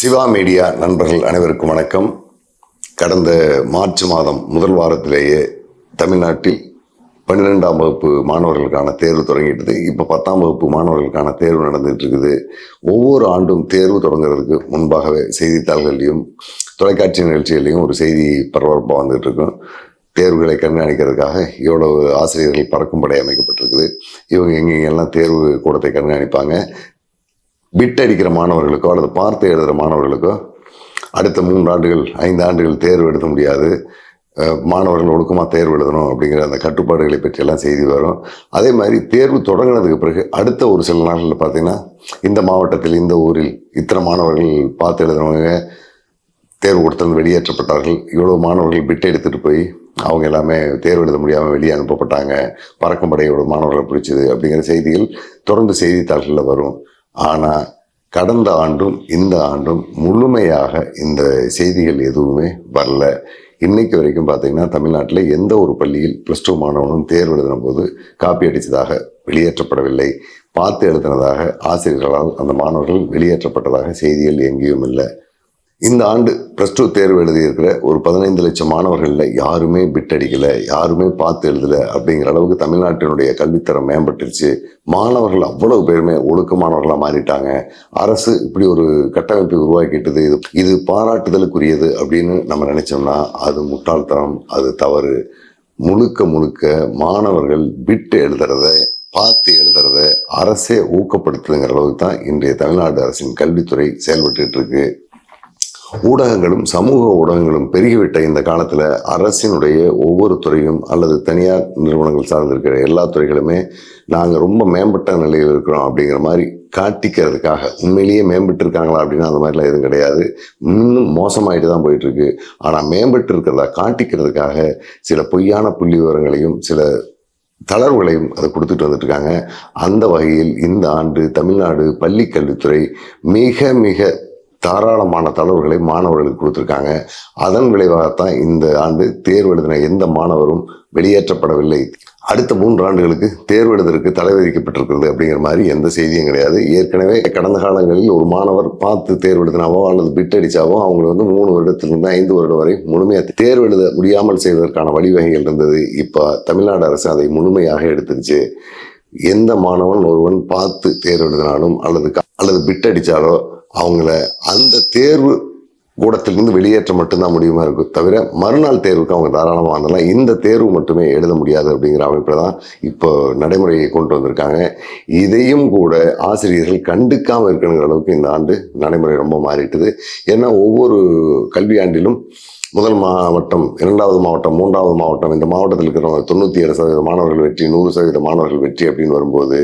Siva media நண்பர்கள் அனைவருக்கும் வணக்கம். கடந்த மார்ச் மாதம் முதல் வாரத்திலேயே தமிழ்நாட்டில் பன்னிரெண்டாம் வகுப்பு மாணவர்களுக்கான தேர்வு தொடங்கிட்டது. இப்போ பத்தாம் வகுப்பு மாணவர்களுக்கான தேர்வு நடந்துகிட்டு இருக்குது ஒவ்வொரு ஆண்டும் தேர்வு தொடங்குறதுக்கு முன்பாகவே செய்தித்தாள்கள்லையும் தொலைக்காட்சி நிகழ்ச்சிகள்லையும் ஒரு செய்தி பரபரப்பாக வந்துகிட்ருக்கும் இருக்கும் தேர்வுகளை கண்காணிக்கிறதுக்காக இவ்வளவு ஆசிரியர்கள் பறக்கும் படை அமைக்கப்பட்டிருக்குது. இவங்க எங்கெங்கெல்லாம் தேர்வு கூடத்தை கண்காணிப்பாங்க. பிட் அடிக்கிற மாணவர்களுக்கோ அல்லது பார்த்து எழுதுகிற மாணவர்களுக்கோ அடுத்த மூன்று ஆண்டுகள் ஐந்து ஆண்டுகள் தேர்வு எழுத முடியாது. மாணவர்கள் ஒழுக்கமாக தேர்வு எழுதணும் அப்படிங்கிற அந்த கட்டுப்பாடுகளை பற்றியெல்லாம் செய்தி வரும். அதே மாதிரி தேர்வு தொடங்கினதுக்கு பிறகு அடுத்த ஒரு சில நாட்களில் பார்த்தீங்கன்னா இந்த மாவட்டத்தில் இந்த ஊரில் இத்தனை மாணவர்கள் பார்த்து எழுதுனவங்க தேர்வு கொடுத்தது வெளியேற்றப்பட்டார்கள். இவ்வளோ மாணவர்கள் பிட் எடுத்துகிட்டு போய் அவங்க எல்லாமே தேர்வு எழுத முடியாமல் வெளியே அனுப்பப்பட்டாங்க. பறக்கும் படையோட மாணவர்களை பிடிச்சது அப்படிங்கிற செய்திகள் தொடர்ந்து செய்தித்தாள்களில் வரும். ஆனால் கடந்த ஆண்டும் இந்த ஆண்டும் முழுமையாக இந்த செய்திகள் எதுவுமே வரல. இன்னைக்கு வரைக்கும் பார்த்தீங்கன்னா தமிழ்நாட்டில் எந்த ஒரு பள்ளியில் ப்ளஸ் டூ மாணவனும் தேர்வு எழுதின போது காப்பி அடித்ததாக வெளியேற்றப்படவில்லை. பார்த்து எழுதினதாக ஆசிரியர்களால் அந்த மாணவர்கள் வெளியேற்றப்பட்டதாக செய்திகள் எங்கேயும் இல்லை. இந்த ஆண்டு ப்ளஸ் டூ தேர்வு எழுதியிருக்கிற ஒரு பதினைந்து லட்சம் மாணவர்களில் யாருமே பிட் அடிக்கலை யாருமே பார்த்து எழுதலை அப்படிங்கிற அளவுக்கு தமிழ்நாட்டினுடைய கல்வித்தரம் மேம்பட்டுருச்சு. மாணவர்கள் அவ்வளவு பேருமே ஒழுக்கமானவர்களாக மாறிட்டாங்க. அரசு இப்படி ஒரு கட்டமைப்பை உருவாக்கிட்டது. இது இது பாராட்டுதலுக்குரியது அப்படின்னு நம்ம நினச்சோம்னா அது முட்டாள்தனம் அது தவறு. முழுக்க முழுக்க மாணவர்கள் பிட்டு எழுதுறத பார்த்து எழுதுறத அரசே ஊக்கப்படுத்துதுங்கிற அளவுக்கு தான் இன்றைய தமிழ்நாடு அரசின் கல்வித்துறை செயல்பட்டு இருக்கு. ஊடகங்களும் சமூக ஊடகங்களும் பெருகிவிட்ட இந்த காலத்தில் அரசினுடைய ஒவ்வொரு துறையும் அல்லது தனியார் நிறுவனங்கள் சார்ந்திருக்கிற எல்லா துறைகளுமே நாங்கள் ரொம்ப மேம்பட்ட நிலையில் இருக்கிறோம் அப்படிங்கிற மாதிரி காட்டிக்கிறதுக்காக. உண்மையிலேயே மேம்பட்டு இருக்காங்களா அப்படின்னா அந்த மாதிரிலாம் எதுவும் கிடையாது. இன்னும் மோசமாயிட்டு தான் போயிட்டுருக்கு. ஆனால் மேம்பட்டு இருக்கிறதா காட்டிக்கிறதுக்காக சில பொய்யான புள்ளி விவரங்களையும் சில தளர்வுகளையும் அதை கொடுத்துட்டு வந்துட்டு இருக்காங்க அந்த வகையில் இந்த ஆண்டு தமிழ்நாடு பள்ளி கல்வித்துறை மிக மிக தாராளமான தளர்வுகளை மாணவர்களுக்கு கொடுத்துருக்காங்க. அதன் விளைவாகத்தான் இந்த ஆண்டு தேர்வு எழுதின எந்த மாணவரும் வெளியேற்றப்படவில்லை. அடுத்த மூன்று ஆண்டுகளுக்கு தேர்வு எழுதற்கு தடை விதிக்கப்பட்டிருக்கிறது அப்படிங்கிற மாதிரி எந்த செய்தியும் கிடையாது. ஏற்கனவே கடந்த காலங்களில் ஒரு மாணவர் பார்த்து தேர்வு எழுதினாவோ அல்லது பிட் அடித்தாவோ அவங்க வந்து மூணு வருடத்திலிருந்து ஐந்து வருடம் வரை முழுமையாக தேர்வு எழுத முடியாமல் செய்வதற்கான வழிவகைகள் இருந்தது. இப்போ தமிழ்நாடு அரசு அதை முழுமையாக எடுத்துருச்சு. எந்த மாணவன் ஒருவன் பார்த்து தேர்வு எழுதினாலும் அல்லது அல்லது பிட் அடித்தாலோ அவங்கள அந்த தேர்வு கூடத்திலிருந்து வெளியேற்ற மட்டும்தான் முடியுமா இருக்கும் தவிர மறுநாள் தேர்வுக்கு அவங்க தாராளமாக வந்தலாம் இந்த தேர்வு மட்டுமே எழுத முடியாது அப்படிங்கிற அமைப்பில் தான் இப்போ நடைமுறையை கொண்டு வந்திருக்காங்க. இதையும் கூட ஆசிரியர்கள் கண்டுக்காமல் இருக்கணுங்கிற அளவுக்கு இந்த ஆண்டு நடைமுறை ரொம்ப மாறிட்டுது. ஏன்னா ஒவ்வொரு கல்வியாண்டிலும் முதல் மாவட்டம் இரண்டாவது மாவட்டம் மூன்றாவது மாவட்டம் இந்த மாவட்டத்தில் இருக்கிற தொண்ணூற்றி ஏழு சதவீத மாணவர்கள் வெற்றி நூறு சதவீத மாணவர்கள் வெற்றி அப்படின்னு வரும்போது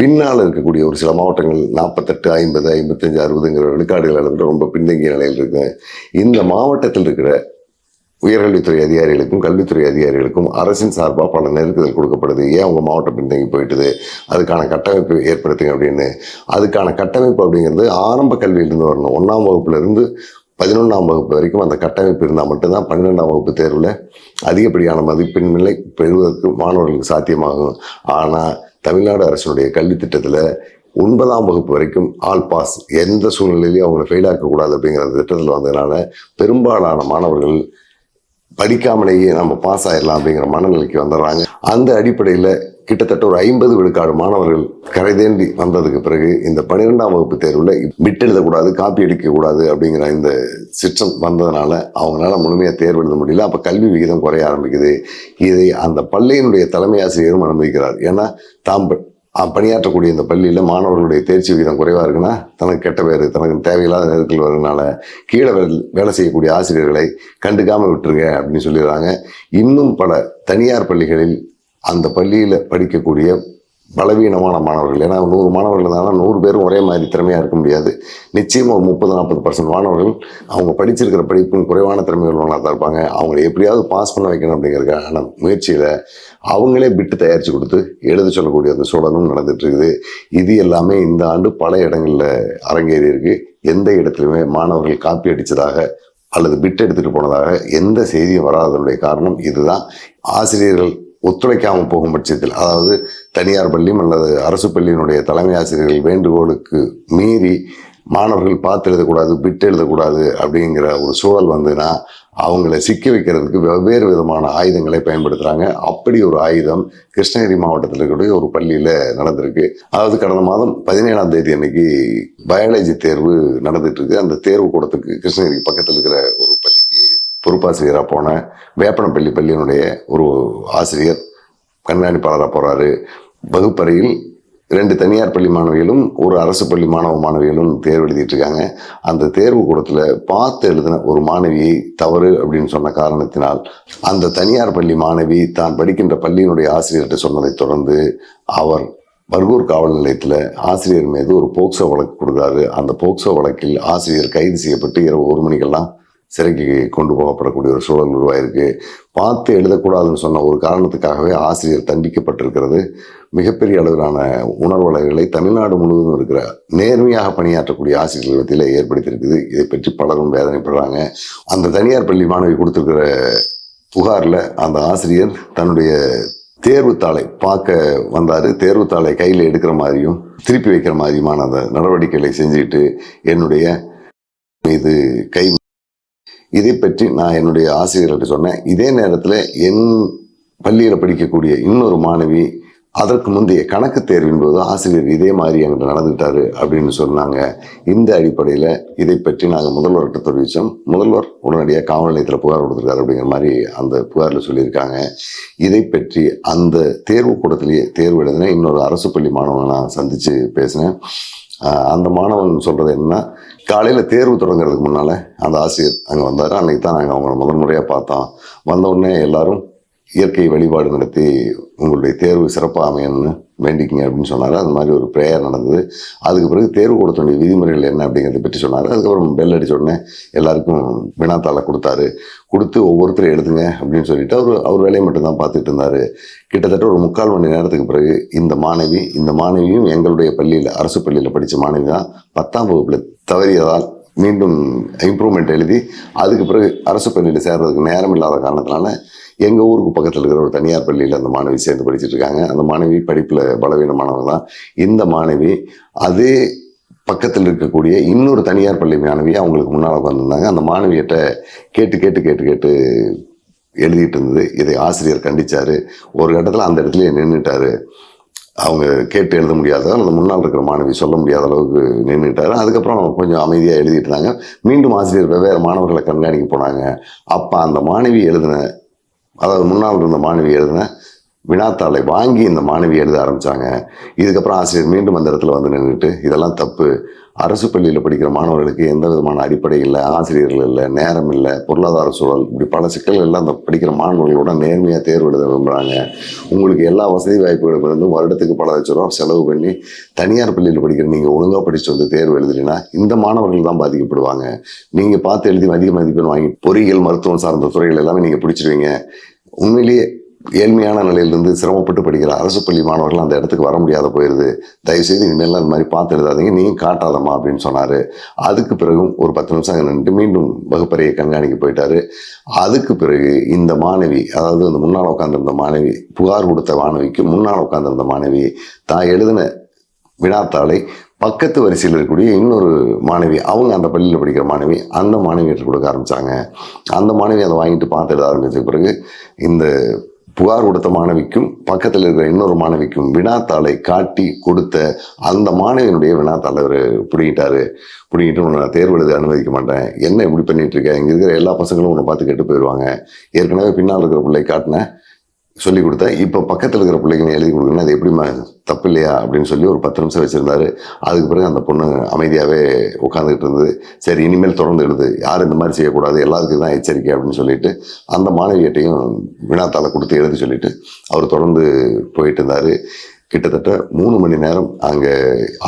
பின்னால் இருக்கக்கூடிய ஒரு சில மாவட்டங்கள் நாற்பத்தெட்டு ஐம்பது ஐம்பத்தஞ்சு அறுபதுங்கிற விழுக்காடுகள் அளவில் ரொம்ப பின்தங்கிய நிலையில் இருக்கு. இந்த மாவட்டத்தில் இருக்கிற உயர்கல்வித்துறை அதிகாரிகளுக்கும் கல்வித்துறை அதிகாரிகளுக்கும் அரசின் சார்பாக பல நெருக்குதல் கொடுக்கப்படுது. ஏன் உங்கள் மாவட்டம் பின்தங்கி போயிட்டுது? அதுக்கான கட்டமைப்பு ஏற்படுத்துங்க அப்படின்னு. அதுக்கான கட்டமைப்பு அப்படிங்கிறது ஆரம்ப கல்வியிலிருந்து வரணும். ஒன்றாம் வகுப்புலேருந்து பதினொன்றாம் வகுப்பு வரைக்கும் அந்த கட்டமைப்பு இருந்தால் மட்டும்தான் பன்னிரெண்டாம் வகுப்பு தேர்வில் அதிகப்படியான மதிப்பெண் நிலை பெறுவதற்கு மாணவர்களுக்கு சாத்தியமாகும். ஆனால் தமிழ்நாடு அரசினுடைய கல்வி திட்டத்தில் ஒன்பதாம் வகுப்பு வரைக்கும் ஆல் பாஸ் எந்த சூழ்நிலையிலையும் அவங்கள ஃபெயில் ஆக்கக்கூடாது அப்படிங்கிற அந்த திட்டத்தில் வந்ததுனால பெரும்பாலான மாணவர்கள் படிக்காமலேயே நம்ம பாஸ் ஆயிடலாம் அப்படிங்கிற மனநிலைக்கு வந்துடுறாங்க. அந்த அடிப்படையில் கிட்டத்தட்ட ஒரு ஐம்பது விழுக்காடு மாணவர்கள் கரை தேண்டி வந்ததுக்கு பிறகு இந்த பன்னிரெண்டாம் வகுப்பு தேர்வில் பிட் எழுதக்கூடாது காப்பி அடிக்கக்கூடாது அப்படிங்கிற இந்த சிஸ்டம் வந்ததுனால அவங்களால முழுமையாக தேர்வு எழுத முடியல. அப்போ கல்வி விகிதம் குறைய ஆரம்பிக்குது. இதை அந்த பள்ளியினுடைய தலைமை ஆசிரியரும் அனுமதிக்கிறார். ஏன்னா தாம் பணியாற்றக்கூடிய இந்த பள்ளியில் மாணவர்களுடைய தேர்ச்சி விகிதம் குறைவாக இருக்குன்னா தனக்கு கெட்ட பேர் தனக்கு தேவையில்லாத நெருக்கல் வருதுனால கீழே வேலை செய்யக்கூடிய ஆசிரியர்களை கண்டுக்காமல் விட்டுருங்க அப்படின்னு சொல்லிடுறாங்க. இன்னும் பல தனியார் பள்ளிகளில் அந்த பள்ளியில் படிக்கக்கூடிய பலவீனமான மாணவர்கள். ஏன்னா நூறு மாணவர்கள் இருந்தாலும் நூறு பேரும் ஒரே மாதிரி திறமையாக இருக்க முடியாது. நிச்சயமாக ஒரு முப்பது நாற்பது பர்சன்ட் மாணவர்கள் அவங்க படிச்சிருக்கிற படிப்பும் குறைவான திறமை உள்ளவங்களாக தான் இருப்பாங்க. அவங்களை எப்படியாவது பாஸ் பண்ண வைக்கணும் அப்படிங்கிறதுக்கான முயற்சியில் அவங்களே பிட்டு தயாரித்து கொடுத்து எழுத சொல்லக்கூடிய அந்த சூழலும் நடந்துகிட்ருக்குது இது எல்லாமே இந்த ஆண்டு பல இடங்களில் அரங்கேறி இருக்குது எந்த இடத்துலையுமே மாணவர்கள் காப்பி அடித்ததாக அல்லது பிட் எடுத்துகிட்டு போனதாக எந்த செய்தியும் வராததனுடைய காரணம் இதுதான். ஆசிரியர்கள் ஒத்துழைக்காமல் போகும் பட்சத்தில் அதாவது தனியார் பள்ளியும் அல்லது அரசு பள்ளியினுடைய தலைமை ஆசிரியர்கள் வேண்டுகோளுக்கு மீறி மாணவர்கள் பார்த்து எழுதக்கூடாது பிட் எழுதக்கூடாது அப்படிங்கிற ஒரு சூழல் வந்ததுன்னா அவங்கள சிக்க வைக்கிறதுக்கு வெவ்வேறு விதமான ஆயுதங்களை பயன்படுத்துகிறாங்க அப்படி ஒரு ஆயுதம் கிருஷ்ணகிரி மாவட்டத்தில் இருக்கக்கூடிய ஒரு பள்ளியில் நடந்திருக்கு. அதாவது கடந்த மாதம் பதினேழாம் தேதி அன்னைக்கு பயாலஜி தேர்வு நடந்துட்டு இருக்கு. அந்த தேர்வு கூடத்துக்கு கிருஷ்ணகிரி பக்கத்தில் இருக்கிற ஒரு பள்ளி பொறுப்பாசிரியராக போன வேப்பனப்பள்ளி பள்ளியினுடைய ஒரு ஆசிரியர் கண்காணிப்பாளராக போகிறாரு வகுப்பறையில் ரெண்டு தனியார் பள்ளி மாணவிகளும் ஒரு அரசு பள்ளி மாணவ மாணவிகளும் தேர்வு எழுதிட்டு இருக்காங்க. அந்த தேர்வு கூடத்தில் பார்த்து எழுதின ஒரு மாணவியை தவறு அப்படின்னு சொன்ன காரணத்தினால் அந்த தனியார் பள்ளி மாணவி தான் படிக்கின்ற பள்ளியினுடைய ஆசிரியர்கிட்ட சொன்னதை தொடர்ந்து அவர் பர்கூர் காவல் நிலையத்தில் ஆசிரியர் மீது ஒரு போக்சோ வழக்கு கொடுக்குறாரு. அந்த போக்சோ வழக்கில் ஆசிரியர் கைது செய்யப்பட்டு இரவு ஒரு மணிக்கெல்லாம் சிறைக்கு கொண்டு போகப்படக்கூடிய ஒரு சூழல் உருவாயிருக்கு. பார்த்து எழுதக்கூடாதுன்னு சொன்ன ஒரு காரணத்துக்காகவே ஆசிரியர் தண்டிக்கப்பட்டிருக்கிறது. மிகப்பெரிய அளவிலான உணர்வலைகளை தமிழ்நாடு முழுவதும் இருக்கிற நேர்மையாக பணியாற்றக்கூடிய ஆசிரியர்கள் மத்தியில் ஏற்படுத்தியிருக்குது. இதை பற்றி பலரும் வேதனைப்படுறாங்க. அந்த தனியார் பள்ளி மாணவி கொடுத்துருக்கிற புகாரில் அந்த ஆசிரியர் தன்னுடைய தேர்வுத்தாளை பார்க்க வந்தார். தேர்வுத்தாளை கையில் எடுக்கிற மாதிரியும் திருப்பி வைக்கிற மாதிரியுமான அந்த நடவடிக்கைகளை செஞ்சுக்கிட்டு என்னுடைய மீது கை இதை பற்றி நான் என்னுடைய ஆசிரியர்கிட்ட சொன்னேன். இதே நேரத்தில் என் பள்ளியில் படிக்கக்கூடிய இன்னொரு மாணவி அதற்கு முந்தைய கணக்கு தேர்வின் போது ஆசிரியர் இதே மாதிரி என்கிட்ட நடந்துக்கிட்டாரு அப்படின்னு சொன்னாங்க. இந்த அடிப்படையில் இதை பற்றி நாங்கள் முதல்வர்கிட்ட தெரிவித்தோம் முதல்வர் உடனடியாக காவல் நிலையத்தில் புகார் கொடுத்துருக்காரு அப்படிங்கிற மாதிரி அந்த புகாரில் சொல்லியிருக்காங்க. இதை பற்றி அந்த தேர்வு கூடத்திலேயே தேர்வு எழுதினேன் இன்னொரு அரசு பள்ளி மாணவனை நான் சந்தித்து பேசினேன். அந்த மாணவன் சொல்கிறது என்னன்னா காலையில் தேர்வு தொடங்குறதுக்கு முன்னால் அந்த ஆசிரியர் அங்கே வந்தார். அன்னைக்கு தான் நாங்கள் அவங்கள முதல் முறையாக பார்த்தோம். வந்த உடனே எல்லாரும் இயற்கை வழிபாடு நடத்தி உங்களுடைய தேர்வு சிறப்பாக அமையணும்னு வேண்டிக்கிங்க அப்படின்னு சொன்னார். அது மாதிரி ஒரு ப்ரேயர் நடந்தது. அதுக்கு பிறகு தேர்வு கொடுத்த வேண்டிய விதிமுறைகள் என்ன அப்படிங்கிறத பற்றி சொன்னார். அதுக்கப்புறம் பெல் அடித்த உடனே எல்லாருக்கும் வினாத்தாளை கொடுத்தாரு. கொடுத்து ஒவ்வொருத்தரும் எழுதுங்க அப்படின்னு சொல்லிட்டு அவர் அவர் வேலையை மட்டும்தான் பார்த்துட்டு இருந்தார். கிட்டத்தட்ட ஒரு முக்கால் மணி நேரத்துக்கு பிறகு இந்த மாணவி இந்த மாணவியும் எங்களுடைய பள்ளியில் அரசு பள்ளியில் படித்த மாணவி தான் பத்தாம் வகுப்பில் தவறியதால் மீண்டும் இம்ப்ரூவ்மெண்ட் எழுதி அதுக்கு பிறகு அரசு பள்ளியில் சேர்றதுக்கு நேரம் இல்லாத காரணத்தினால எங்கள் ஊருக்கு பக்கத்தில் இருக்கிற ஒரு தனியார் பள்ளியில் அந்த மாணவி சேர்ந்து படிச்சுட்டு இருக்காங்க. அந்த மாணவி படிப்பில் பலவீனமானவங்க தான். இந்த மாணவி அதே பக்கத்தில் இருக்கக்கூடிய இன்னொரு தனியார் பள்ளி மாணவி அவங்களுக்கு முன்னால் உட்காந்துருந்தாங்க அந்த மாணவியிட்ட கேட்டு கேட்டு கேட்டு கேட்டு எழுதிட்டு இருந்தது. இதை ஆசிரியர் கண்டித்தார் ஒரு கட்டத்தில் அந்த இடத்துலயே நின்றுட்டார் அவங்க கேட்டு எழுத முடியாததால் அந்த முன்னால் இருக்கிற மாணவி சொல்ல முடியாத அளவுக்கு நின்றுட்டார். அதுக்கப்புறம் கொஞ்சம் அமைதியாக எழுதிட்டு இருந்தாங்க மீண்டும் ஆசிரியர் வெவ்வேறு மாணவர்களை கண்காணிக்க போனாங்க. அப்போ அந்த மாணவி எழுதின அதாவது முன்னால் இருந்த மாணவி எழுதின வினாத்தாளை வாங்கி இந்த மாணவி எழுத ஆரம்பிச்சாங்க. இதுக்கப்புறம் ஆசிரியர் மீண்டும் அந்த இடத்துல வந்து நின்றுட்டு இதெல்லாம் தப்பு. அரசு பள்ளியில் படிக்கிற மாணவர்களுக்கு எந்த விதமான அடிப்படை இல்லை ஆசிரியர்கள் இல்லை நேரம் இல்லை பொருளாதார சூழல் இப்படி பல சிக்கல்கள் எல்லாம் அந்த படிக்கிற மாணவர்களோட நேர்மையாக தேர்வு எழுத விரும்புகிறாங்க உங்களுக்கு எல்லா வசதி வாய்ப்புகளும் இருந்து வருடத்துக்கு பல லட்ச ரூபா செலவு பண்ணி தனியார் பள்ளியில் படிக்கிற நீங்கள் ஒழுங்காக படித்து வந்து தேர்வு எழுதுறீங்கன்னா இந்த மாணவர்கள் தான் பாதிக்கப்படுவாங்க. நீங்கள் பார்த்து எழுதி அதிக மதிப்பெண் வாங்கி பொறியியல் மருத்துவம் சார்ந்த துறைகள் எல்லாமே நீங்கள் பிடிச்சிருவீங்க. உண்மையிலேயே ஏழ்மையான நிலையிலிருந்து சிரமப்பட்டு படிக்கிற அரசு பள்ளி மாணவர்கள் அந்த இடத்துக்கு வர முடியாத போயிடுது தயவுசெய்து இனிமேல் அந்த மாதிரி பார்த்து எழுதாதீங்க நீங்கள் காட்டாதம்மா அப்படின்னு சொன்னார். அதுக்கு பிறகும் ஒரு பத்து நிமிஷம் அங்கே நின்று மீண்டும் வகுப்பறையை கண்காணிக்க போயிட்டார். அதுக்கு பிறகு இந்த மாணவி அதாவது அந்த முன்னால் உட்காந்துருந்த மாணவி புகார் கொடுத்த மாணவிக்கு முன்னால் உட்காந்துருந்த மாணவி தான் எழுதின வினாத்தாளை பக்கத்து வரிசையில் இருக்கக்கூடிய இன்னொரு மாணவி அவங்க அந்த பள்ளியில் படிக்கிற மாணவி அந்த மாணவியிட்ட கொடுக்க ஆரம்பித்தாங்க அந்த மாணவி அதை வாங்கிட்டு பார்த்து எழுத ஆரம்பித்த பிறகு இந்த புகார் கொடுத்த மாணவிக்கும் பக்கத்தில் இருக்கிற இன்னொரு மாணவிக்கும் வினாத்தாளை காட்டி கொடுத்த அந்த மாணவியினுடைய வினாத்தாளை அவர் பிடிங்கிட்டாரு. பிடிங்கிட்டு உன்னை நான் தேர்வு எழுத அனுமதிக்க மாட்டேன். என்ன இப்படி பண்ணிட்டு இருக்க? இங்கே இருக்கிற எல்லா பசங்களும் உன்னை பார்த்து கெட்டு போயிடுவாங்க ஏற்கனவே பின்னால் இருக்கிற பிள்ளை காட்டினேன் சொல்லி கொடுத்தேன். இப்போ பக்கத்தில் இருக்கிற பிள்ளைங்க எழுதி கொடுக்கணும் அது எப்படிம்மா? தப்பு இல்லையா அப்படின்னு சொல்லி ஒரு பத்து நிமிஷம் வச்சுருந்தாரு. அதுக்கு பிறகு அந்த பொண்ணு அமைதியாகவே உட்காந்துக்கிட்டு இருந்தது. சரி இனிமேல் தொடர்ந்து எழுது. யாரும் இந்த மாதிரி செய்யக்கூடாது. எல்லாத்துக்கும் தான் எச்சரிக்கை அப்படின்னு சொல்லிட்டு அந்த மாணவியிட்டையும் வினாத்தாளை கொடுத்து எழுதி சொல்லிட்டு அவர் தொடர்ந்து போயிட்டு இருந்தார். கிட்டத்தட்ட மூணு மணி நேரம் அங்கே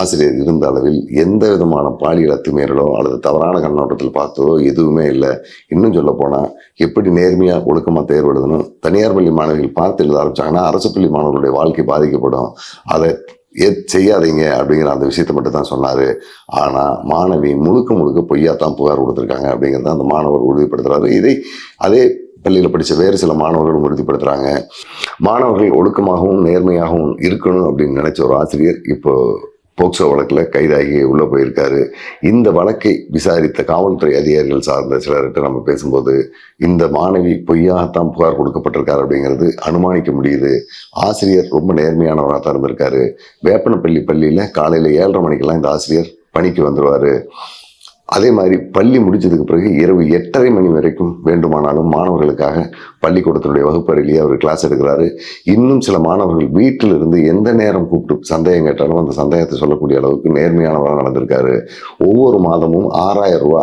ஆசிரியர் இருந்த அளவில் எந்த விதமான பாலியல் அத்துமீறலோ அல்லது தவறான கண்ணோட்டத்தில் பார்த்ததோ எதுவுமே இல்லை. இன்னும் சொல்ல போனால் எப்படி நேர்மையாக ஒழுக்கமாக தேர்வு எழுதணும்? தனியார் பள்ளி மாணவிகள் பார்த்து எழுத ஆரம்பிச்சாங்கன்னா அரசு பள்ளி மாணவர்களுடைய வாழ்க்கை பாதிக்கப்படும். அதை ஏ செய்யாதீங்க? அப்படிங்கிற அந்த விஷயத்தை மட்டும் தான் சொன்னார். ஆனால் மாணவி முழுக்க முழுக்க பொய்யா தான் புகார் கொடுத்துருக்காங்க அப்படிங்கிறத அந்த மாணவர் உறுதிப்படுத்துகிறாரு இதை அதே பள்ளியில் படித்த வேறு சில மாணவர்களும் உறுதிப்படுத்துகிறாங்க மாணவர்கள் ஒழுக்கமாகவும் நேர்மையாகவும் இருக்கணும் அப்படின்னு நினச்ச ஒரு ஆசிரியர் இப்போ போக்சோ வழக்கில் கைதாகி உள்ளே போயிருக்காரு. இந்த வழக்கை விசாரித்த காவல்துறை அதிகாரிகள் சார்ந்த சிலர்கிட்ட நம்ம பேசும்போது இந்த மாணவி பொய்யாகத்தான் புகார் கொடுக்கப்பட்டிருக்காரு அப்படிங்கிறது அனுமானிக்க முடியுது. ஆசிரியர் ரொம்ப நேர்மையானவராக தான் இருந்திருக்காரு. வேப்பனப்பள்ளி பள்ளியில் காலையில் ஏழரை மணிக்கெல்லாம் இந்த ஆசிரியர் பணிக்கு வந்துடுவார் அதே மாதிரி பள்ளி முடிச்சதுக்கு பிறகு இரவு எட்டரை மணி வரைக்கும் வேண்டுமானாலும் மாணவர்களுக்காக பள்ளிக்கூடத்தினுடைய வகுப்பறையிலேயே அவர் கிளாஸ் எடுக்கிறாரு. இன்னும் சில மாணவர்கள் வீட்டில் இருந்து எந்த நேரம் கூப்பிட்டு சந்தேகம் கேட்டாலும் அந்த சந்தேகத்தை சொல்லக்கூடிய அளவுக்கு நேர்மையானவராக நடந்திருக்காரு. ஒவ்வொரு மாதமும் ஆறாயிரம் ரூபா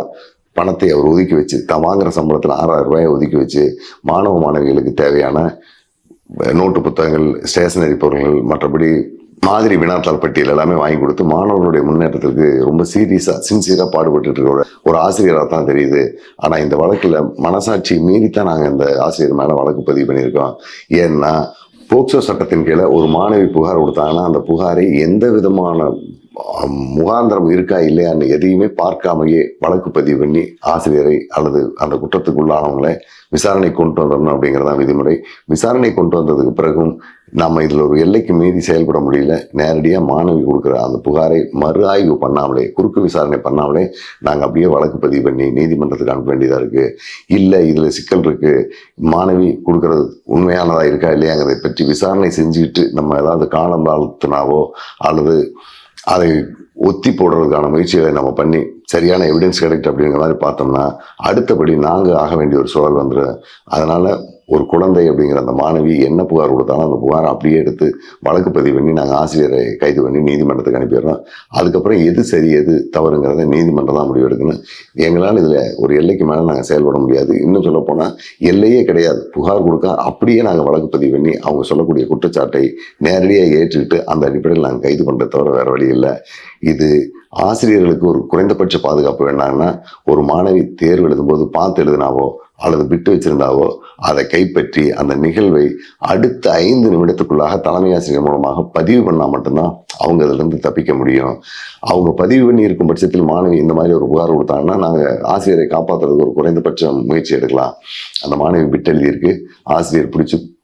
பணத்தை அவர் ஒதுக்கி வச்சு தான் சம்பளத்தில் ஆறாயிரம் ரூபாயை ஒதுக்கி வச்சு மாணவ மாணவிகளுக்கு தேவையான நோட்டு புத்தகங்கள் ஸ்டேஷனரி பொருட்கள் மற்றபடி மாதிரி வினாத்தாள் பட்டியல் எல்லாமே வாங்கி கொடுத்து மாணவர்களுடைய முன்னேற்றத்திற்கு ரொம்ப சீரியஸாக சின்சியராக பாடுபட்டு இருக்கிற ஒரு- ஆசிரியராக தான் தெரியுது. ஆனால் இந்த வழக்கில் மனசாட்சி மீறித்தான் நாங்கள் இந்த ஆசிரியர் மேலே வழக்கு பதிவு பண்ணியிருக்கோம். ஏன்னா போக்சோ சட்டத்தின் கீழே ஒரு மாணவி புகார் கொடுத்தாங்கன்னா அந்த புகாரை எந்த விதமான முகாந்திரம் இருக்கா இல்லையான்னு எதையுமே பார்க்காமையே வழக்கு பதிவு பண்ணி ஆசிரியரை அல்லது அந்த குற்றத்துக்கு உள்ளானவங்களை விசாரணை கொண்டு வந்துடணும் அப்படிங்கிறதான் விதிமுறை. விசாரணை கொண்டு வந்ததுக்கு பிறகும் நம்ம இதில் ஒரு எல்லைக்கு மீறி செயல்பட முடியல. நேரடியாக மாணவி கொடுக்குற அந்த புகாரை மறு ஆய்வு பண்ணாமலே குறுக்கு விசாரணை பண்ணாமலே நாங்கள் அப்படியே வழக்கு பதிவு பண்ணி நீதிமன்றத்துக்கு அனுப்ப வேண்டியதாக இருக்குது இல்லை இதில் சிக்கல் இருக்குது மாணவி கொடுக்குறது உண்மையானதாக இருக்கா இல்லையாங்கிறதை பற்றி விசாரணை செஞ்சுக்கிட்டு நம்ம ஏதாவது காலம் தாழ்த்தினாவோ அல்லது அதை ஒத்தி போடுறதுக்கான முயற்சிகளை நம்ம பண்ணி சரியான எவிடன்ஸ் கிடைக்கிட்டு அப்படிங்கிற மாதிரி பார்த்தோம்னா அடுத்தபடி நாங்கள் ஆக வேண்டிய ஒரு சூழல் வந்துடும் அதனால் ஒரு குழந்தை அப்படிங்கிற அந்த மாணவி என்ன புகார் கொடுத்தாலும் அந்த புகாரை அப்படியே எடுத்து வழக்கு பதிவு பண்ணி நாங்கள் ஆசிரியரை கைது பண்ணி நீதிமன்றத்துக்கு அனுப்பிடுறோம். அதுக்கப்புறம் எது சரி எது தவறுங்கிறத நீதிமன்றம் தான் முடிவெடுக்கணும் எங்களால் இதில் ஒரு எல்லைக்கு மேலே நாங்கள் செயல்பட முடியாது. இன்னும் சொல்லப்போனால் எல்லையே கிடையாது. புகார் கொடுக்க அப்படியே நாங்கள் வழக்கு பதிவு பண்ணி அவங்க சொல்லக்கூடிய குற்றச்சாட்டை நேரடியாக ஏற்றுக்கிட்டு அந்த அடிப்படையில் நாங்கள் கைது பண்ணுறத தவிர வேறு வழி இல்லை. இது ஆசிரியர்களுக்கு ஒரு குறைந்தபட்ச பாதுகாப்பு வேண்டாங்கன்னா ஒரு மாணவி தேர்வு எழுதும்போது பார்த்து எழுதினாவோ அல்லது விட்டு வச்சிருந்தாவோ அதை கைப்பற்றி அந்த நிகழ்வை அடுத்த ஐந்து நிமிடத்துக்குள்ளாக தலைமை ஆசிரியர் மூலமாக பதிவு பண்ணால் மட்டும்தான் அவங்க அதிலிருந்து தப்பிக்க முடியும். அவங்க பதிவு பண்ணி இருக்கும் பட்சத்தில் மாணவி இந்த மாதிரி ஒரு புகார் கொடுத்தாங்கன்னா நாங்கள் ஆசிரியரை காப்பாற்றுறதுக்கு ஒரு குறைந்தபட்ச முயற்சி எடுக்கலாம். அந்த மாணவி விட்டு எழுதியிருக்கு ஆசிரியர் பிடிச்சி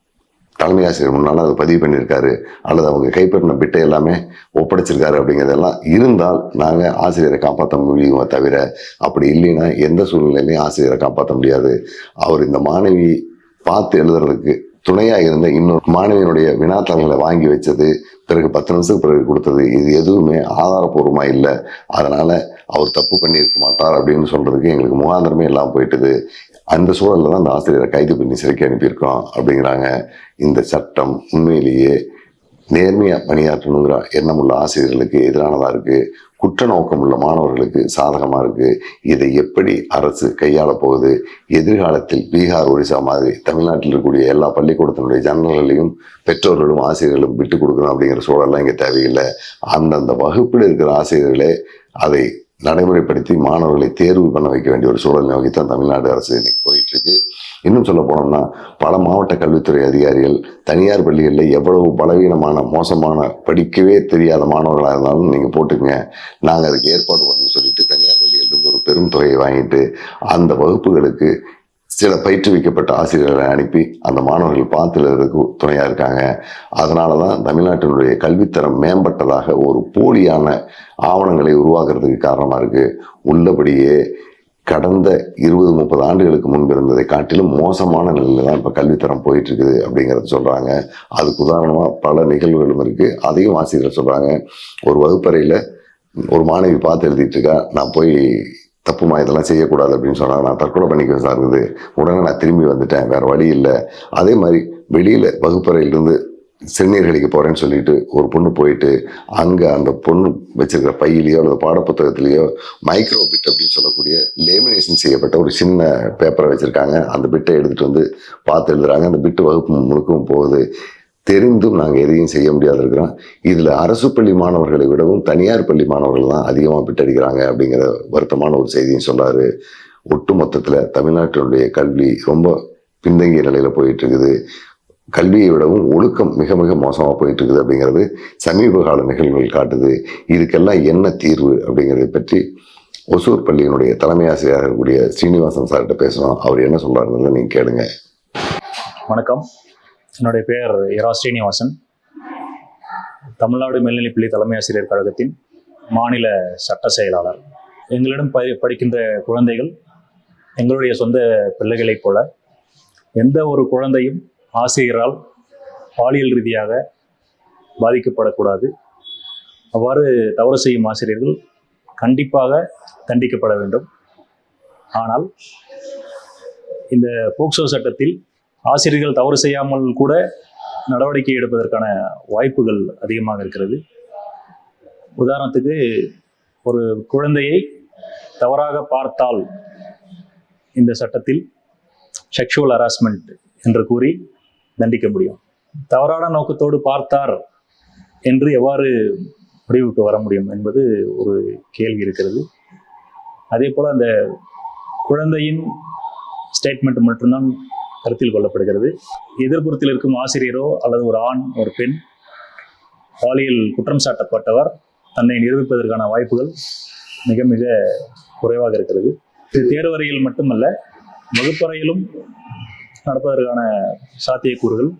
தலைமை ஆசிரியர் முன்னால் அதை பதிவு பண்ணியிருக்காரு அல்லது அவங்க கைப்பற்றின பிட்டை எல்லாமே ஒப்படைச்சிருக்காரு அப்படிங்கிறதெல்லாம் இருந்தால் நாங்கள் ஆசிரியரை காப்பாற்ற முடியுமா தவிர அப்படி இல்லைன்னா எந்த சூழ்நிலையிலையும் ஆசிரியரை காப்பாற்ற முடியாது. அவர் இந்த மாணவி பார்த்து எழுதுறதுக்கு துணையாக இருந்த இன்னொரு மாணவியினுடைய வினாத்தாள்களை வாங்கி வச்சது பிறகு பத்து நிமிஷத்துக்கு பிறகு கொடுத்தது இது எதுவுமே ஆதாரபூர்வமாக இல்லை. அதனால் அவர் தப்பு பண்ணியிருக்க மாட்டார் அப்படின்னு சொல்கிறதுக்கு எங்களுக்கு முகாந்திரமே எல்லாம் போயிட்டுது. அந்த சூழலில் தான் அந்த ஆசிரியரை கைது பண்ணி சிறைக்கு அனுப்பியிருக்கோம் அப்படிங்கிறாங்க. இந்த சட்டம் உண்மையிலேயே நேர்மையாக பணியாற்றணுங்கிற எண்ணம் உள்ள ஆசிரியர்களுக்கு எதிரானதாக இருக்குது குற்ற நோக்கம் உள்ள மாணவர்களுக்கு சாதகமாக இருக்குது இதை எப்படி அரசு கையாள போகுது? எதிர்காலத்தில் பீகார் ஒரிசா மாதிரி தமிழ்நாட்டில் இருக்கக்கூடிய எல்லா பள்ளிக்கூடத்தினுடைய ஜன்னல்களையும் பெற்றோர்களும் ஆசிரியர்களும் விட்டு கொடுக்கணும் அப்படிங்கிற சூழல்லாம் இங்கே தேவையில்லை. அந்தந்த வகுப்பில் இருக்கிற ஆசிரியர்களே அதை நடைமுறைப்படுத்தி மாணவர்களை தேர்வு பண்ண வைக்க வேண்டிய ஒரு சூழல் நோக்கி தான் தமிழ்நாடு அரசு இன்னைக்கு போயிட்டு இருக்கு. இன்னும் சொல்ல போனோம்னா பல மாவட்ட கல்வித்துறை அதிகாரிகள் தனியார் பள்ளிகளில் எவ்வளவு பலவீனமான மோசமான படிக்கவே தெரியாத மாணவர்களாக இருந்தாலும் நீங்கள் போட்டுக்கங்க. நாங்கள் அதுக்கு ஏற்பாடு பண்ணணும்னு சொல்லிட்டு தனியார் பள்ளிகளிலிருந்து ஒரு பெரும் தொகையை வாங்கிட்டு அந்த வகுப்புகளுக்கு சில பயிற்றுவிக்கப்பட்ட ஆசிரியர்களை அனுப்பி அந்த மாணவர்கள் பார்த்து துணையாக இருக்காங்க. அதனால தான் தமிழ்நாட்டினுடைய கல்வித்தரம் மேம்பட்டதாக ஒரு போலியான ஆவணங்களை உருவாக்குறதுக்கு காரணமாக இருக்குது உள்ளபடியே கடந்த இருபது முப்பது ஆண்டுகளுக்கு முன்பு இருந்ததை காட்டிலும் மோசமான நிலையில தான் இப்போ கல்வித்தரம் போயிட்டு இருக்குது அப்படிங்கிறத சொல்றாங்க. அதுக்கு உதாரணமாக பல நிகழ்வுகளும் இருக்கு. அதையும் ஆசிரியர் சொல்றாங்க. ஒரு வகுப்பறையில் ஒரு மாணவி பார்த்து எழுதிட்டு இருக்கா நான் போய் தப்புமா இதெல்லாம் செய்யக்கூடாது அப்படின்னு சொன்னாங்க. நான் தற்கொலை பண்ணிக்குவேன் சார் இருக்குது உடனே நான் திரும்பி வந்துட்டேன். வேற வழி இல்லை. அதே மாதிரி வெளியில வகுப்பறையிலிருந்து சிறுநீர்களிக்க போகிறேன்னு சொல்லிட்டு ஒரு பொண்ணு போயிட்டு அங்கே அந்த பொண்ணு வச்சிருக்கிற பையிலையோ அல்லது பாடப்புத்தகத்திலேயோ மைக்ரோ பிட் அப்படின்னு சொல்லக்கூடிய லேமினேஷன் செய்யப்பட்ட ஒரு சின்ன பேப்பரை வச்சுருக்காங்க. அந்த பிட்டை எடுத்துகிட்டு வந்து பார்த்து எழுதுறாங்க. அந்த பிட்டு வகுப்பு முழுக்கவும் போகுது. தெரிந்தும் நாங்கள் எதையும் செய்ய முடியாது இருக்கிறோம். இதில் அரசு பள்ளி மாணவர்களை விடவும் தனியார் பள்ளி மாணவர்கள் தான் அதிகமாக பிட்டடிக்கிறாங்க அப்படிங்கிற வருத்தமான ஒரு செய்தியும் சொன்னார். ஒட்டு மொத்தத்தில் தமிழ்நாட்டினுடைய கல்வி ரொம்ப பின்தங்கிய நிலையில் போயிட்டு இருக்குது. கல்வியை விடவும் ஒழுக்கம் மிக மிக மோசமாக போயிட்டு இருக்குது அப்படிங்கிறது சமீப கால நிகழ்வுகள் காட்டுது. இதுக்கெல்லாம் என்ன தீர்வு அப்படிங்கிறத பற்றி ஒசூர் பள்ளியினுடைய தலைமை ஆசிரியராக இருக்கக்கூடிய ஸ்ரீனிவாசன் சார்கிட்ட பேசணும். அவர் என்ன சொல்றாருங்கிறத நீங்கள் கேளுங்க. வணக்கம். என்னுடைய பெயர் இரா ஸ்ரீனிவாசன். தமிழ்நாடு மேல்நிலைப்பள்ளி தலைமை ஆசிரியர் கழகத்தின் மாநில சட்ட செயலாளர். எங்களிடம் ப படிக்கின்ற குழந்தைகள் எங்களுடைய சொந்த பிள்ளைகளைப் போல எந்த ஒரு குழந்தையும் ஆசிரியரால் பாலியல் ரீதியாக பாதிக்கப்படக்கூடாது. அவ்வாறு தவறு செய்யும் ஆசிரியர்கள் கண்டிப்பாக தண்டிக்கப்பட வேண்டும். ஆனால் இந்த போக்சோ சட்டத்தில் ஆசிரியர்கள் தவறு செய்யாமல் கூட நடவடிக்கை எடுப்பதற்கான வாய்ப்புகள் அதிகமாக இருக்கிறது. உதாரணத்துக்கு ஒரு குழந்தையை தவறாக பார்த்தால் இந்த சட்டத்தில் செக்ஷுவல் ஹராஸ்மெண்ட் என்று கூறி தண்டிக்க முடியும். தவறான நோக்கத்தோடு பார்த்தார் என்று எவ்வாறு முடிவுக்கு வர முடியும் என்பது ஒரு கேள்வி இருக்கிறது. அதே போல் அந்த குழந்தையின் ஸ்டேட்மெண்ட் மட்டும்தான் கருத்தில் கொள்ளப்படுகிறது. எதிர்ப்புறத்தில் இருக்கும் ஆசிரியரோ அல்லது ஒரு ஆண் ஒரு பெண் பாலியல் குற்றம் சாட்டப்பட்டவர் தன்னை நிரூபிப்பதற்கான வாய்ப்புகள் மிக மிக குறைவாக இருக்கிறது. இது தேர்வறையில் மட்டுமல்ல வகுப்பறையிலும் நடப்பதற்கான சாத்தியக்கூறுகள்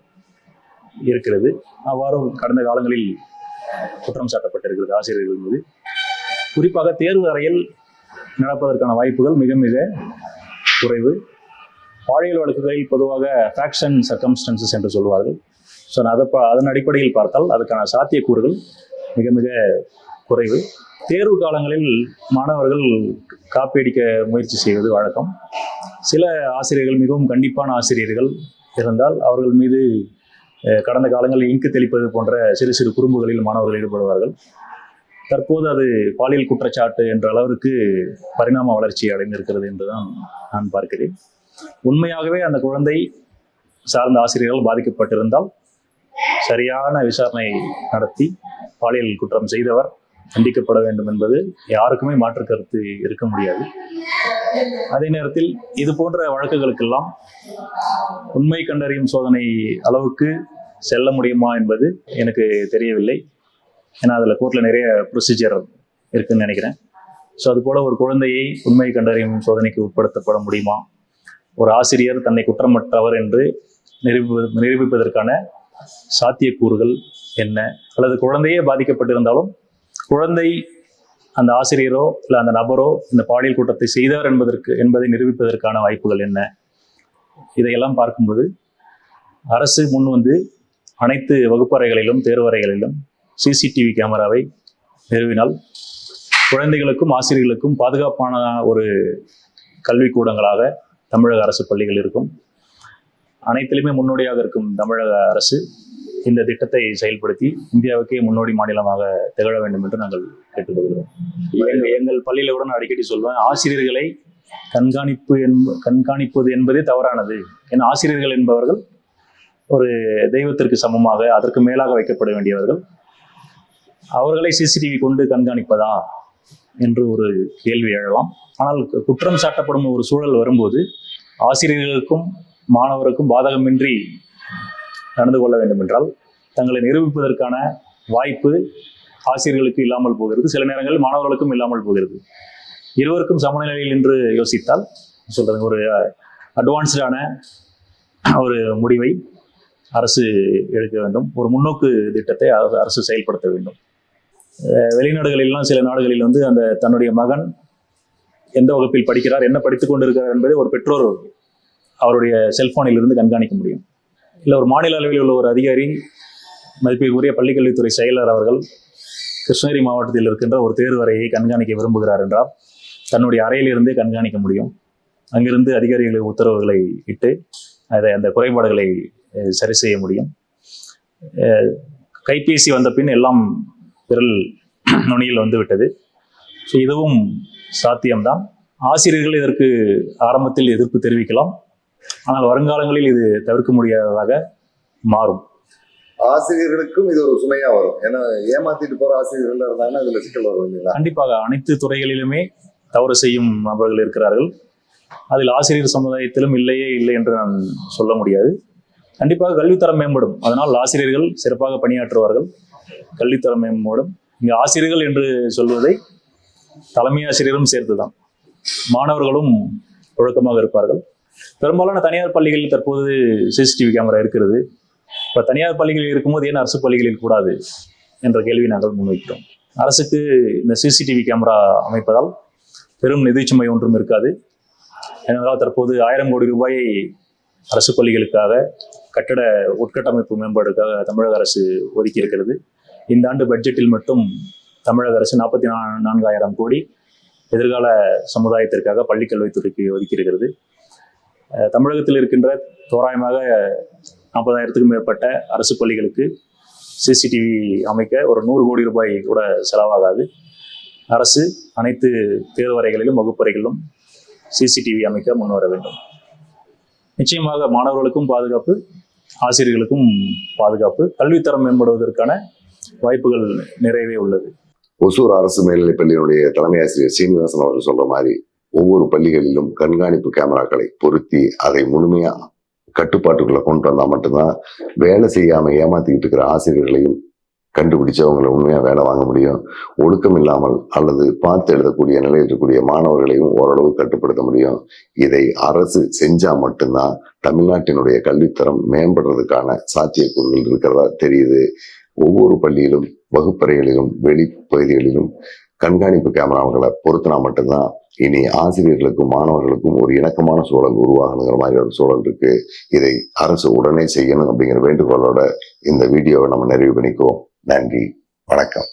இருக்கிறது. அவ்வாறும் கடந்த காலங்களில் குற்றம் சாட்டப்பட்டிருக்கிறது ஆசிரியர்கள் மீது. குறிப்பாக தேர்வு அறையில் நடப்பதற்கான வாய்ப்புகள் மிக மிக குறைவு. பாலியல் வழக்குகளில் பொதுவாக ஃபேக்ஷன் சர்க்கம்ஸ்டன்சஸ் என்று சொல்வார்கள். ஸோ அதை பா அதன் அடிப்படையில் பார்த்தால் அதுக்கான சாத்தியக்கூறுகள் மிக மிக குறைவு. தேர்வு காலங்களில் மாணவர்கள் காப்பியடிக்க முயற்சி செய்வது வழக்கம். சில ஆசிரியர்கள் மிகவும் கண்டிப்பான ஆசிரியர்கள் இருந்தால் அவர்கள் மீது கடந்த காலங்களில் இங்கு தெளிப்பது போன்ற சிறு சிறு குறும்புகளில் மாணவர்கள் ஈடுபடுவார்கள். தற்போது அது பாலியல் குற்றச்சாட்டு என்ற அளவிற்கு பரிணாம வளர்ச்சி அடைந்திருக்கிறது என்றுதான் நான் பார்க்கிறேன். உண்மையாகவே அந்த குழந்தை சார்ந்த ஆசிரியர்கள் பாதிக்கப்பட்டிருந்தால் சரியான விசாரணை நடத்தி பாலியல் குற்றம் செய்தவர் தண்டிக்கப்பட வேண்டும் என்பது யாருக்குமே மாற்று கருத்து இருக்க முடியாது. அதே நேரத்தில் இது போன்ற வழக்குகளுக்கெல்லாம் உண்மை கண்டறியும் சோதனை அளவுக்கு செல்ல முடியுமா என்பது எனக்கு தெரியவில்லை. ஏன்னா அதில் கோர்ட்டில் நிறைய ப்ரொசீஜர் இருக்குன்னு நினைக்கிறேன். ஸோ அது போல் ஒரு குழந்தையை உண்மை கண்டறியும் சோதனைக்கு உட்படுத்தப்பட முடியுமா? ஒரு ஆசிரியர் தன்னை குற்றமற்றவர் என்று நிரூபிப்பது நிரூபிப்பதற்கான சாத்தியக்கூறுகள் என்ன? அல்லது குழந்தையே பாதிக்கப்பட்டிருந்தாலும் குழந்தை அந்த ஆசிரியரோ இல்லை அந்த நபரோ இந்த பாலியல் கூட்டத்தை செய்தார் என்பதற்கு என்பதை நிரூபிப்பதற்கான வாய்ப்புகள் என்ன? இதையெல்லாம் பார்க்கும்போது அரசு முன் வந்து அனைத்து வகுப்பறைகளிலும் தேர்வறைகளிலும் சிசிடிவி கேமராவை நிறுவினால் குழந்தைகளுக்கும் ஆசிரியர்களுக்கும் பாதுகாப்பான ஒரு கல்விக்கூடங்களாக தமிழக அரசு பள்ளிகள் இருக்கும். அனைத்திலுமே முன்னோடியாக இருக்கும் தமிழக அரசு. இந்த திட்டத்தை செயல்படுத்தி இந்தியாவுக்கே முன்னோடி மாநிலமாக திகழ வேண்டும் என்று நாங்கள் கேட்டுக்கொள்கிறோம். எங்கள் எங்கள் பள்ளியில கூட நான் அடிக்கடி சொல்வேன் ஆசிரியர்களை கண்காணிப்பு என்ப கண்காணிப்பது என்பதே தவறானது. ஏன்னா ஆசிரியர்கள் என்பவர்கள் ஒரு தெய்வத்திற்கு சமமாக அதற்கு மேலாக வைக்கப்பட வேண்டியவர்கள். அவர்களை சிசிடிவி கொண்டு கண்காணிப்பதா என்று ஒரு கேள்வி எழலாம். ஆனால் கு- குற்றம் சாட்டப்படும் ஒரு சூழல் வரும்போது ஆசிரியர்களுக்கும் மாணவருக்கும் பாதகமின்றி நடந்து கொள்ள வேண்டும் என்றால் தங்களை நிரூபிப்பதற்கான வாய்ப்பு ஆசிரியர்களுக்கு இல்லாமல் போகிறது. சில நேரங்களில் மாணவர்களுக்கும் இல்லாமல் போகிறது. இருவருக்கும் சமநிலையில் என்று யோசித்தால் சொல்றது ஒரு அட்வான்ஸ்டான ஒரு முடிவை அரசு எடுக்க வேண்டும். ஒரு முன்னோக்கு திட்டத்தை அரசு- அரசு செயல்படுத்த வேண்டும். வெளிநாடுகளிலாம் சில நாடுகளில் வந்து அந்த தன்னுடைய மகன் எந்த வகுப்பில் படிக்கிறார் என்ன படித்துக் கொண்டிருக்கிறார் என்பதை ஒரு பெற்றோர் அவருடைய செல்போனில் இருந்து கண்காணிக்க முடியும். இல்லை ஒரு மாநில அளவில் உள்ள ஒரு அதிகாரி மதிப்பிற்குரிய பள்ளிக்கல்வித்துறை செயலர் அவர்கள் கிருஷ்ணகிரி மாவட்டத்தில் இருக்கின்ற ஒரு தேர்வறையை கண்காணிக்க விரும்புகிறார் என்றால் தன்னுடைய அறையிலிருந்தே கண்காணிக்க முடியும். அங்கிருந்து அதிகாரிகளுக்கு உத்தரவுகளை இட்டு அதை அந்த குறைபாடுகளை சரி செய்ய முடியும். கைபேசி வந்த பின் எல்லாம் விரல் நுனியில் வந்துவிட்டது. ஸோ இதுவும் சாத்தியம்தான். ஆசிரியர்கள் இதற்கு ஆரம்பத்தில் எதிர்ப்பு தெரிவிக்கலாம். ஆனால் வருங்காலங்களில் இது தவிர்க்க முடியாததாக மாறும். ஆசிரியர்களுக்கும் இது ஒரு சுமையா வரும். ஏன்னா ஏமாத்திட்டு போற ஆசிரியர்கள் இருந்தாங்கன்னா இதுல சிக்கல் வரும் இல்லைங்களா? கண்டிப்பாக அனைத்து துறைகளிலுமே தவறு செய்யும் நபர்கள் இருக்கிறார்கள். அதில் ஆசிரியர் சமுதாயத்திலும் இல்லையே இல்லை என்று நான் சொல்ல முடியாது. கண்டிப்பாக கல்வித்தரம் மேம்படும். அதனால் ஆசிரியர்கள் சிறப்பாக பணியாற்றுவார்கள். கல்வித்தரம் மேம்படும். இங்கே ஆசிரியர்கள் என்று சொல்வதை தலைமை ஆசிரியரும் சேர்த்துதான். மாணவர்களும் ஒழுக்கமாக இருப்பார்கள். பெரும்பாலான தனியார் பள்ளிகளில் தற்போது சிசிடிவி கேமரா இருக்கிறது. இப்போ தனியார் பள்ளிகளில் இருக்கும்போது ஏன் அரசு பள்ளிகளில் கூடாது என்ற கேள்வியை நாங்கள் முன்வைக்கிறோம். அரசுக்கு இந்த சிசிடிவி கேமரா அமைப்பதால் பெரும் நிதிச்சுமை ஒன்றும் இருக்காது. ஏனென்றால் தற்போது ஆயிரம் கோடி ரூபாயை அரசு பள்ளிகளுக்காக கட்டட உட்கட்டமைப்பு மேம்பாடுக்காக தமிழக அரசு ஒதுக்கி இருக்கிறது. இந்த ஆண்டு பட்ஜெட்டில் மட்டும் தமிழக அரசு நாற்பத்தி நான்காயிரம் கோடி எதிர்கால சமுதாயத்திற்காக பள்ளிக்கல்வித்துறைக்கு ஒதுக்கி இருக்கிறது. தமிழகத்தில் இருக்கின்ற தோராயமாக நாற்பதாயிரத்துக்கும் மேற்பட்ட அரசு பள்ளிகளுக்கு சிசிடிவி அமைக்க ஒரு நூறு கோடி ரூபாய் கூட செலவாகாது. அரசு அனைத்து தேர்வறைகளிலும் வகுப்பறைகளிலும் சிசிடிவி அமைக்க முன்வர வேண்டும். நிச்சயமாக மாணவர்களுக்கும் பாதுகாப்பு ஆசிரியர்களுக்கும் பாதுகாப்பு கல்வித்தரம் மேம்படுவதற்கான வாய்ப்புகள் நிறையவே உள்ளது. ஒசூர் அரசு மேல்நிலைப் பள்ளியினுடைய தலைமை ஆசிரியர் சீனிவாசன் அவர்கள் சொல்ற மாதிரி ஒவ்வொரு பள்ளிகளிலும் கண்காணிப்பு கேமராக்களை பொருத்தி அதை முழுமையா கட்டுப்பாட்டுக்குள்ள கொண்டு வந்தா மட்டும்தான் வேலை செய்யாம ஏமாத்திக்கிட்டு இருக்கிற ஆசிரியர்களையும் கண்டுபிடிச்சு அவங்கள உண்மையாக வேலை வாங்க முடியும். ஒழுக்கம் இல்லாமல் அல்லது பார்த்து எழுதக்கூடிய நிலையில் இருக்கக்கூடிய மாணவர்களையும் ஓரளவு கட்டுப்படுத்த முடியும். இதை அரசு செஞ்சால் மட்டும்தான் தமிழ்நாட்டினுடைய கல்வித்தரம் மேம்படுறதுக்கான சாத்தியக்கூறுகள் இருக்கிறதா தெரியுது. ஒவ்வொரு பள்ளியிலும் வகுப்பறைகளிலும் வெளிப்பகுதிகளிலும் கண்காணிப்பு கேமராக்களை பொருத்தினா மட்டும்தான் இனி ஆசிரியர்களுக்கும் மாணவர்களுக்கும் ஒரு இணக்கமான சூழல் உருவாகணுங்கிற மாதிரி ஒரு சூழல் இருக்கு. இதை அரசு உடனே செய்யணும் அப்படிங்கிற வேண்டுகோளோட இந்த வீடியோவை நம்ம நிறைவு பண்ணிக்குவோம். நன்றி. வணக்கம்.